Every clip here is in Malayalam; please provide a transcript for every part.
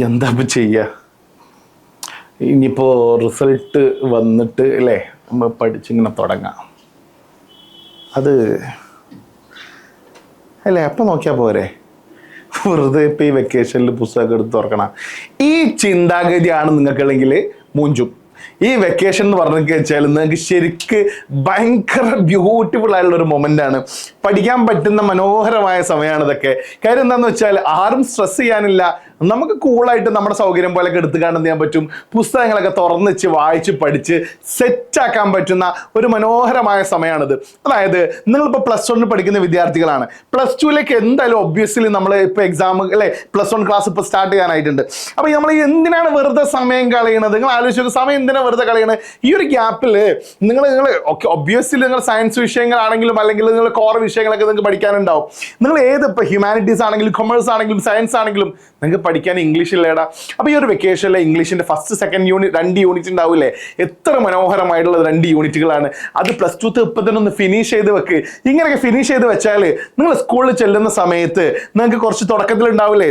എന്താ ഇപ്പം ചെയ്യുക ഇനിയിപ്പോൾ റിസൾട്ട് വന്നിട്ട് അല്ലേ നമ്മൾ പഠിച്ചിങ്ങനെ തുടങ്ങാം. അത് അല്ലേ അപ്പം നോക്കിയാൽ പോരെ? വെറുതെ ഇപ്പം ഈ വെക്കേഷനിൽ പുസ്തകമൊക്കെ എടുത്ത് തുറക്കണം. ഈ ചിന്താഗതിയാണ് നിങ്ങൾക്കുള്ളെങ്കിൽ മൂഞ്ചും. ഈ വെക്കേഷൻ എന്ന് പറഞ്ഞു വെച്ചാൽ നിങ്ങൾക്ക് ശരിക്ക് ഭയങ്കര ബ്യൂട്ടിഫുൾ ആയിട്ടുള്ള ഒരു മൊമെന്റ് ആണ്. പഠിക്കാൻ പറ്റുന്ന മനോഹരമായ സമയമാണ് ഇതൊക്കെ. കാര്യം എന്താണെന്ന് വെച്ചാൽ ആരും സ്ട്രെസ് ചെയ്യാനില്ല. നമുക്ക് കൂളായിട്ട് നമ്മുടെ സൗകര്യം പോലെയൊക്കെ എടുത്ത് കാണാൻ ചെയ്യാൻ പറ്റും? പുസ്തകങ്ങളൊക്കെ തുറന്നിച്ച് വായിച്ച് പഠിച്ച് സെറ്റാക്കാൻ പറ്റുന്ന ഒരു മനോഹരമായ സമയമാണിത് അതായത് നിങ്ങളിപ്പോൾ പ്ലസ് വണ്ണിൽ പഠിക്കുന്ന വിദ്യാർത്ഥികളാണ്. പ്ലസ് ടുവിലേക്ക് എന്തായാലും ഒബ്വിയസ്ലി നമ്മൾ ഇപ്പോൾ എക്സാം അല്ലെ? പ്ലസ് വൺ ക്ലാസ് ഇപ്പോൾ സ്റ്റാർട്ട് ചെയ്യാനായിട്ടുണ്ട്. അപ്പോൾ നമ്മൾ എന്തിനാണ് വെറുതെ സമയം കളയുന്നത് നിങ്ങൾ ആലോചിച്ചു സമയം എന്തിനാണ് വെറുതെ കളയുന്നത് ഈ ഒരു ഗ്യാപ്പിൽ നിങ്ങൾ നിങ്ങൾ ഓക്കെ ഒബ്വിയസ്ലി നിങ്ങൾ സയൻസ് വിഷയങ്ങളാണെങ്കിലും അല്ലെങ്കിൽ നിങ്ങൾ കോർ വിഷയങ്ങളൊക്കെ നിങ്ങൾക്ക് പഠിക്കാനുണ്ടാവും. നിങ്ങൾ ഏത് ഇപ്പോൾ ഹ്യൂമാനിറ്റീസ് ആണെങ്കിലും കൊമേഴ്സ് ആണെങ്കിലും സയൻസ് ആണെങ്കിലും നിങ്ങൾക്ക് പഠിക്കാൻ ഇംഗ്ലീഷ് ഇല്ലേടാ. അപ്പോൾ ഈ ഒരു വെക്കേഷനിലെ ഇംഗ്ലീഷിന്റെ ഫസ്റ്റ് സെക്കൻഡ് യൂണിറ്റ് രണ്ട് യൂണിറ്റ് ഉണ്ടാവില്ലേ എത്ര മനോഹരമായിട്ടുള്ള രണ്ട് യൂണിറ്റുകളാണ് അത് പ്ലസ് ടു ഇപ്പം തന്നെ ഒന്ന് ഫിനിഷ് ചെയ്ത് വെക്ക്. ഇങ്ങനെയൊക്കെ ഫിനിഷ് ചെയ്ത് വെച്ചാൽ നിങ്ങൾ സ്കൂളിൽ ചെല്ലുന്ന സമയത്ത് നിങ്ങൾക്ക് കുറച്ച് തുടക്കത്തിൽ ഉണ്ടാവില്ലേ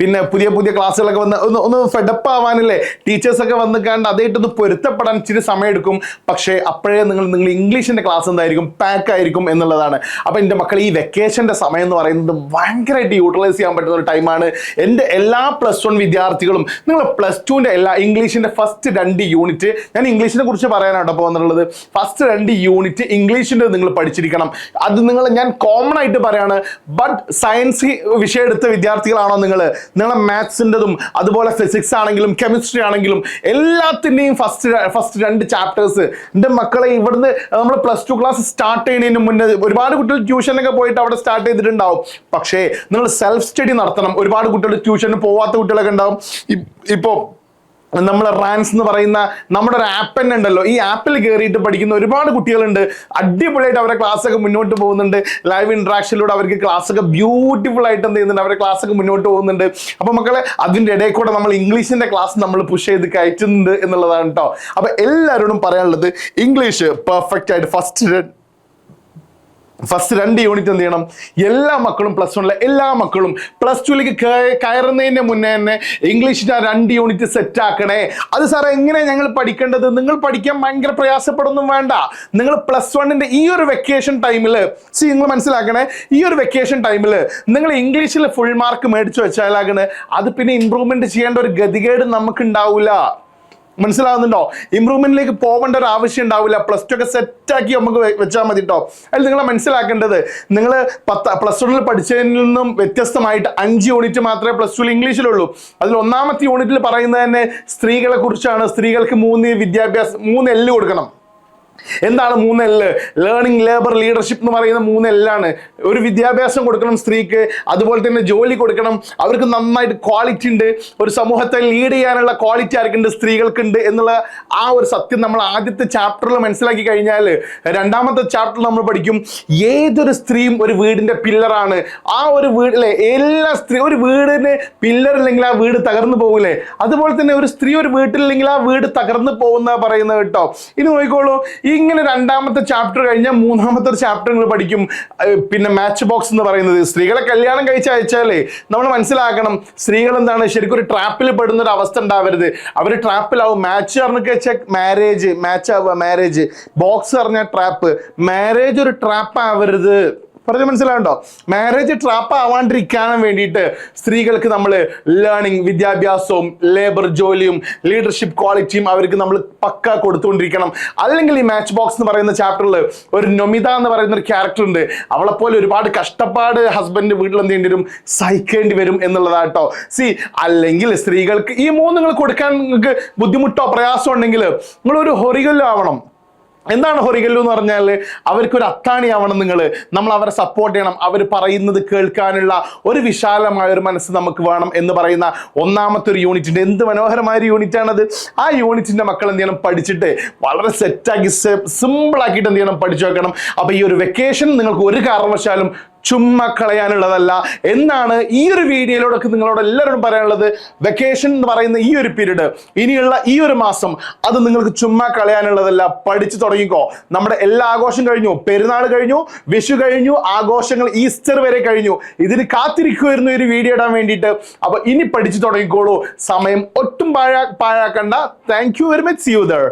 പിന്നെ പുതിയ പുതിയ ക്ലാസ്സുകളൊക്കെ വന്ന് ഒന്ന് ഒന്ന് ഫെഡപ്പ് ആവാനല്ലേ ടീച്ചേഴ്സൊക്കെ വന്ന് കണ്ട് അതായിട്ടൊന്ന് പൊരുത്തപ്പെടാൻ ഇച്ചിരി സമയമെടുക്കും. പക്ഷേ അപ്പോഴേ നിങ്ങൾ നിങ്ങൾ ഇംഗ്ലീഷിന്റെ ക്ലാസ് എന്തായിരിക്കും? പാക്ക് ആയിരിക്കും എന്നുള്ളതാണ്. അപ്പോൾ എന്റെ മക്കൾ ഈ വെക്കേഷന്റെ സമയം എന്ന് പറയുന്നത് ഭയങ്കരമായിട്ട് യൂട്ടിലൈസ് ചെയ്യാൻ പറ്റുന്ന ഒരു ടൈമാണ് എന്റെ എല്ലാ പ്ലസ് വൺ വിദ്യാർത്ഥികളും നിങ്ങൾ പ്ലസ് ടുവിന്റെ എല്ലാ ഇംഗ്ലീഷിന്റെ ഫസ്റ്റ് രണ്ട് യൂണിറ്റ് ഞാൻ ഇംഗ്ലീഷിനെ കുറിച്ച് പറയാനാണ് അപ്പോൾ വന്നിട്ടുള്ളത് ഫസ്റ്റ് രണ്ട് യൂണിറ്റ് ഇംഗ്ലീഷിന്റെ നിങ്ങൾ പഠിച്ചിരിക്കണം. അത് നിങ്ങൾ ഞാൻ കോമൺ ആയിട്ട് പറയാണ്. ബട്ട് സയൻസ് വിഷയം എടുത്ത വിദ്യാർത്ഥികളാണോ നിങ്ങൾ? നിങ്ങളെ മാത്സിന്റെതും അതുപോലെ ഫിസിക്സ് ആണെങ്കിലും കെമിസ്ട്രി ആണെങ്കിലും എല്ലാത്തിന്റെയും ഫസ്റ്റ് ഫസ്റ്റ് രണ്ട് ചാപ്റ്റേഴ്സ് എന്റെ മക്കളെ ഇവിടുന്ന് നമ്മൾ പ്ലസ് ടു ക്ലാസ് സ്റ്റാർട്ട് ചെയ്യുന്നതിന് മുന്നേ ഒരുപാട് കുട്ടികൾ ട്യൂഷനൊക്കെ പോയിട്ട് അവിടെ സ്റ്റാർട്ട് ചെയ്തിട്ടുണ്ടാവും. പക്ഷേ നിങ്ങൾ സെൽഫ് സ്റ്റഡി നടത്തണം. ഒരുപാട് കുട്ടികൾ ട്യൂഷന് പോവാത്ത കുട്ടികളൊക്കെ ഉണ്ടാവും. ഇപ്പോൾ നമ്മൾ റാൻസ് എന്ന് പറയുന്ന നമ്മുടെ ഒരു ആപ്പ് തന്നെ ഉണ്ടല്ലോ. ഈ ആപ്പിൽ കയറിയിട്ട് പഠിക്കുന്ന ഒരുപാട് കുട്ടികളുണ്ട്. അടിപൊളിയായിട്ട് അവരുടെ ക്ലാസ്സൊക്കെ മുന്നോട്ട് പോകുന്നുണ്ട്. ലൈവ് ഇൻട്രാക്ഷനിലൂടെ അവർക്ക് ക്ലാസ്സൊക്കെ ബ്യൂട്ടിഫുൾ ആയിട്ട് എന്ത് ചെയ്യുന്നുണ്ട്? അവരുടെ ക്ലാസ് ഒക്കെ മുന്നോട്ട് പോകുന്നുണ്ട്. അപ്പൊ മക്കളെ അതിന്റെ ഇടയിൽ കൂടെ നമ്മൾ ഇംഗ്ലീഷിന്റെ ക്ലാസ് നമ്മൾ പുഷ് ചെയ്ത് കയറ്റുന്നുണ്ട് എന്നുള്ളതാണ് കേട്ടോ അപ്പൊ എല്ലാവരോടും പറയാനുള്ളത് ഇംഗ്ലീഷ് പെർഫെക്റ്റ് ആയിട്ട് ഫസ്റ്റ് ഫസ്റ്റ് രണ്ട് യൂണിറ്റ് എന്ത് ചെയ്യണം? എല്ലാ മക്കളും പ്ലസ് വണ്ണിലെ എല്ലാ മക്കളും പ്ലസ് ടുവിലേക്ക് കയറുന്നതിന് മുന്നേ തന്നെ ഇംഗ്ലീഷിന്റെ ആ രണ്ട് യൂണിറ്റ് സെറ്റ് ആക്കണേ. അത് സാറേ എങ്ങനെയാണ് ഞങ്ങൾ പഠിക്കേണ്ടത്? നിങ്ങൾ പഠിക്കാൻ ഭയങ്കര പ്രയാസപ്പെടുന്നും വേണ്ട. നിങ്ങൾ പ്ലസ് വണ്ണിന്റെ ഈ ഒരു വെക്കേഷൻ ടൈമിൽ സി നിങ്ങൾ മനസ്സിലാക്കണേ? ഈ ഒരു വെക്കേഷൻ ടൈമിൽ നിങ്ങൾ ഇംഗ്ലീഷിൽ ഫുൾ മാർക്ക് മേടിച്ചു വെച്ചാലാകണേ. അത് പിന്നെ ഇമ്പ്രൂവ്മെന്റ് ചെയ്യേണ്ട ഒരു ഗതികേട് നമുക്ക് ഉണ്ടാവില്ല മനസ്സിലാവുന്നുണ്ടോ ഇമ്പ്രൂവ്മെന്റിലേക്ക് പോകേണ്ട ഒരു ആവശ്യം ഉണ്ടാവില്ല. പ്ലസ് ടു ഒക്കെ സെറ്റാക്കി നമുക്ക് വെച്ചാൽ മതി കേട്ടോ അതിൽ നിങ്ങൾ മനസ്സിലാക്കേണ്ടത്. നിങ്ങൾ പത്ത് പ്ലസ് ടുവിൽ പഠിച്ചതിൽ നിന്നും വ്യത്യസ്തമായിട്ട് അഞ്ച് യൂണിറ്റ് മാത്രമേ പ്ലസ് ടുവിൽ ഇംഗ്ലീഷിലുള്ളൂ. അതിൽ ഒന്നാമത്തെ യൂണിറ്റിൽ പറയുന്നത് തന്നെ സ്ത്രീകളെ കുറിച്ചാണ്. സ്ത്രീകൾക്ക് മൂന്ന് വിദ്യാഭ്യാസം മൂന്ന് എല്ല് കൊടുക്കണം. എന്താണ് മൂന്ന് എല്ല് ലേണിംഗ് ലേബർ ലീഡർഷിപ്പ് എന്ന് പറയുന്ന മൂന്ന് എല്ലാണ് ഒരു വിദ്യാഭ്യാസം കൊടുക്കണം സ്ത്രീക്ക് അതുപോലെ തന്നെ ജോലി കൊടുക്കണം. അവർക്ക് നന്നായിട്ട് ക്വാളിറ്റി ഉണ്ട്. ഒരു സമൂഹത്തെ ലീഡ് ചെയ്യാനുള്ള ക്വാളിറ്റി ആർക്കുണ്ട്? സ്ത്രീകൾക്കുണ്ട് എന്നുള്ള ആ ഒരു സത്യം നമ്മൾ ആദ്യത്തെ ചാപ്റ്ററിൽ മനസ്സിലാക്കി കഴിഞ്ഞാൽ രണ്ടാമത്തെ ചാപ്റ്ററിൽ നമ്മൾ പഠിക്കും ഏതൊരു സ്ത്രീയും ഒരു വീടിന്റെ പില്ലറാണ് ആ ഒരു വീട്ടിലെ എല്ലാ സ്ത്രീ ഒരു വീടിന് പില്ലറില്ലെങ്കിൽ ആ വീട് തകർന്നു പോകില്ലേ അതുപോലെ തന്നെ ഒരു സ്ത്രീ ഒരു വീട്ടിലില്ലെങ്കിൽ ആ വീട് തകർന്നു പോകുന്ന പറയുന്നത് കേട്ടോ. ഇനി നോക്കിക്കോളൂ. ഇങ്ങനെ രണ്ടാമത്തെ ചാപ്റ്റർ കഴിഞ്ഞാൽ മൂന്നാമത്തെ ചാപ്റ്റർ നിങ്ങൾ പഠിക്കും. പിന്നെ മാച്ച് ബോക്സ് എന്ന് പറയുന്നത്. സ്ത്രീകളെ കല്യാണം കഴിച്ച് അയച്ചാലേ നമ്മൾ മനസ്സിലാക്കണം സ്ത്രീകൾ എന്താണ് ശരിക്കും ഒരു ട്രാപ്പിൽ പെടുന്ന ഒരു അവസ്ഥ ഉണ്ടാവരുത്. അവർ ട്രാപ്പിലാവും മാച്ച് പറഞ്ഞൊക്കെ വെച്ചാൽ മാരേജ് മാച്ച് ആവുക മാരേജ് ബോക്സ് പറഞ്ഞാൽ ട്രാപ്പ് മാരേജ് ഒരു ട്രാപ്പ് ആവരുത്. പറഞ്ഞ് മനസ്സിലാവുണ്ടോ? മാരേജ് ട്രാപ്പ് ആവാണ്ടിരിക്കാൻ വേണ്ടിയിട്ട് സ്ത്രീകൾക്ക് നമ്മൾ ലേണിംഗ് വിദ്യാഭ്യാസവും ലേബർ ജോലിയും ലീഡർഷിപ്പ് ക്വാളിറ്റിയും അവർക്ക് നമ്മൾ പക്ക കൊടുത്തുകൊണ്ടിരിക്കണം. അല്ലെങ്കിൽ ഈ മാച്ച് ബോക്സ് എന്ന് പറയുന്ന ചാപ്റ്ററിൽ ഒരു നൊമിത എന്ന് പറയുന്ന ഒരു ക്യാരക്ടർ ഉണ്ട്. അവളെ പോലെ ഒരുപാട് കഷ്ടപ്പാട് ഹസ്ബൻഡ് വീട്ടിൽ എന്ത് ചെയ്യേണ്ടി വരും? സഹിക്കേണ്ടി വരും എന്നുള്ളതാട്ടോ. സി അല്ലെങ്കിൽ സ്ത്രീകൾക്ക് ഈ മൂന്ന് കൊടുക്കാൻ നിങ്ങൾക്ക് ബുദ്ധിമുട്ടോ പ്രയാസമോ ഉണ്ടെങ്കിൽ നിങ്ങൾ ഒരു ഹൊറികല്ലോ ആവണം. എന്താണ് ഹൊറികല്ലു എന്ന് പറഞ്ഞാൽ അവർക്കൊരു അത്താണിയാവണം നിങ്ങൾ. നമ്മൾ അവരെ സപ്പോർട്ട് ചെയ്യണം. അവർ പറയുന്നത് കേൾക്കാനുള്ള ഒരു വിശാലമായ ഒരു മനസ്സ് നമുക്ക് വേണം എന്ന് പറയുന്ന ഒന്നാമത്തെ ഒരു യൂണിറ്റിന്റെ എന്ത് മനോഹരമായ ഒരു യൂണിറ്റ് ആണത്? ആ യൂണിറ്റിന്റെ മക്കൾ എന്ത് ചെയ്യണം? പഠിച്ചിട്ട് വളരെ സെറ്റാക്കി സിമ്പിൾ ആക്കിയിട്ട് എന്ത് ചെയ്യണം? പഠിച്ചു വെക്കണം. അപ്പൊ ഈ ഒരു വെക്കേഷൻ നിങ്ങൾക്ക് ഒരു കാരണവശാലും ചുമ്മാ കളയാനുള്ളതല്ല. എന്നാണ് ഈ ഒരു വീഡിയോയിലൂടെ നിങ്ങളോട് എല്ലാവരോടും പറയാനുള്ളത്. വെക്കേഷൻ എന്ന് പറയുന്ന ഈ ഒരു പീരീഡ് ഇനിയുള്ള ഈ ഒരു മാസം അത് നിങ്ങൾക്ക് ചുമ്മാ കളയാനുള്ളതല്ല. പഠിച്ചു തുടങ്ങിക്കോ. നമ്മുടെ എല്ലാ ആഘോഷം കഴിഞ്ഞു. പെരുന്നാൾ കഴിഞ്ഞു വിഷു കഴിഞ്ഞു ആഘോഷങ്ങൾ ഈസ്റ്റർ വരെ കഴിഞ്ഞു. ഇതിന് കാത്തിരിക്കുമായിരുന്നു ഒരു വീഡിയോ ഇടാൻ വേണ്ടിയിട്ട്. അപ്പൊ ഇനി പഠിച്ചു തുടങ്ങിക്കോളൂ. സമയം ഒട്ടും പാഴാ പാഴാക്കണ്ട. Thank you very much see you there